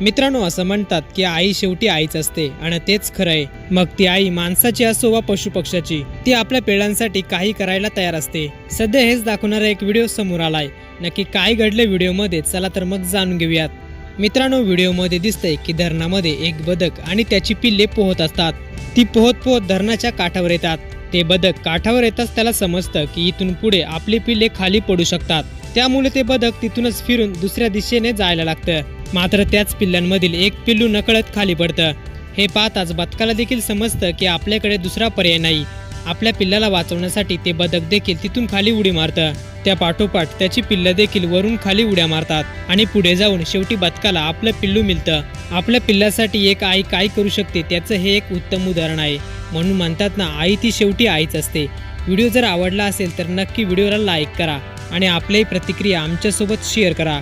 मित्रांनो असं म्हणतात की आई शेवटी आईच असते आणि तेच खरं आहे. मग ती आई माणसाची असो वा पशुपक्षाची ती आपल्या पिढ्यांसाठी काही करायला तयार असते. सध्या हेच दाखवणारा एक व्हिडिओ समोर आलाय. नक्की काय घडले व्हिडिओमध्ये चला तर मग जाणून घेऊयात. मित्रांनो व्हिडिओमध्ये दिसतंय की धरणामध्ये एक बदक आणि त्याची पिल्ले पोहत असतात. ती पोहत पोहत धरणाच्या काठावर येतात. ते बदक काठावर येताच त्याला समजतं की इथून पुढे आपली पिल्ले खाली पडू शकतात. त्यामुळे ते बदक तिथूनच फिरून दुसऱ्या दिशेने जायला लागतं. मात्र त्याच पिल्लांमधील एक पिल्लू नकळत खाली पडतं. हे पाहताच बदकाला देखील समजतं की आपल्याकडे दुसरा पर्याय नाही. आपल्या पिल्लाला वाचवण्यासाठी ते बदक देखील तिथून खाली उडी मारतं. त्या पाठोपाठ त्याची पिल्लं देखील वरून खाली उड्या मारतात आणि पुढे जाऊन शेवटी बदकाला आपलं पिल्लू मिळतं. आपल्या पिल्लासाठी एक आई काय करू शकते त्याचं हे एक उत्तम उदाहरण आहे. म्हणून म्हणतात ना आई ती शेवटी आईच असते. व्हिडिओ जर आवडला असेल तर नक्की व्हिडिओला लाईक करा. आणि आपल्याही प्रतिक्रिया आमच्यासोबत शेअर करा.